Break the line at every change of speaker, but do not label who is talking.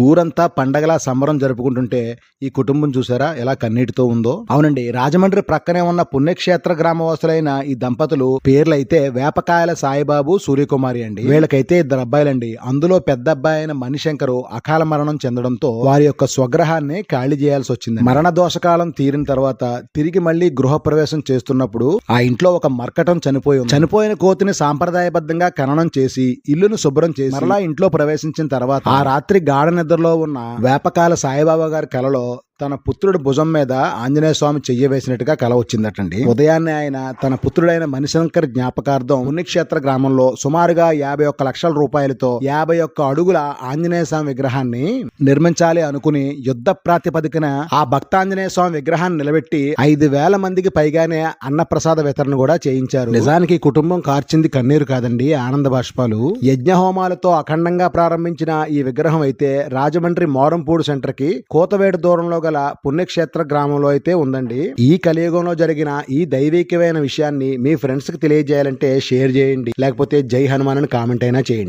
ఊరంతా పండగలా సంబరం జరుపుకుంటుంటే ఈ కుటుంబం చూసారా ఎలా కన్నీటితో ఉందో? అవునండి. రాజమండ్రి ప్రక్కనే ఉన్న పుణ్యక్షేత్ర గ్రామవాసులైన ఈ దంపతులు పేర్లైతే వేపకాయల సాయిబాబు సూర్యకుమారి అండి. వీళ్ళకైతే ఇద్దరు అబ్బాయిలండి. అందులో పెద్ద అబ్బాయి అయిన మణిశంకరు అకాల మరణం చెందడంతో వారి యొక్క స్వగ్రహాన్ని ఖాళీ చేయాల్సి వచ్చింది మరణ దోషకాలం తీరిన తర్వాత తిరిగి మళ్ళీ గృహప్రవేశం చేస్తున్నప్పుడు ఆ ఇంట్లో ఒక మర్కటం చనిపోయింది చనిపోయిన కోతిని సాంప్రదాయబద్ధంగా ఖననం చేసి ఇల్లును శుభ్రం చేసి మరలా ఇంట్లో ప్రవేశించిన తర్వాత ఆ రాత్రి గాఢ నిద్రలో ఉన్న వేపకాల సాయిబాబా గారి కలలో తన పుత్రుడి భుజం మీద ఆంజనేయ స్వామి చెయ్య వేసినట్టుగా కల వచ్చిందటండి. ఉదయాన్నే ఆయన తన పుత్రుడైన మణిశంకర్ జ్ఞాపకార్థం పుణ్యక్షేత్ర గ్రామంలో సుమారుగా యాభై ఒక్క లక్షల రూపాయలతో యాభై ఒక్క అడుగుల ఆంజనేయ స్వామి విగ్రహాన్ని నిర్మించాలి అనుకుని యుద్ధ ప్రాతిపదికన ఆ భక్తాంజనేయ స్వామి విగ్రహాన్ని నిలబెట్టి ఐదు వేల మందికి పైగానే అన్నప్రసాద వితరణ కూడా చేయించారు. నిజానికి కుటుంబం కార్చింది కన్నీరు కాదండి ఆనంద బాష్పాలు. యజ్ఞ హోమాలతో అఖండంగా ప్రారంభించిన ఈ విగ్రహం అయితే రాజమండ్రి మోరంపూడి సెంటర్కి కోతవేడు దూరంలో గల పుణ్యక్షేత్ర గ్రామంలో అయితే ఉందండి. ఈ కలియుగంలో జరిగిన ఈ దైవికమైన విషయాన్ని మీ ఫ్రెండ్స్కి తెలియజేయాలంటే షేర్ చేయండి. లేకపోతే జై హనుమాన్ అని కామెంట్ అయినా చేయండి.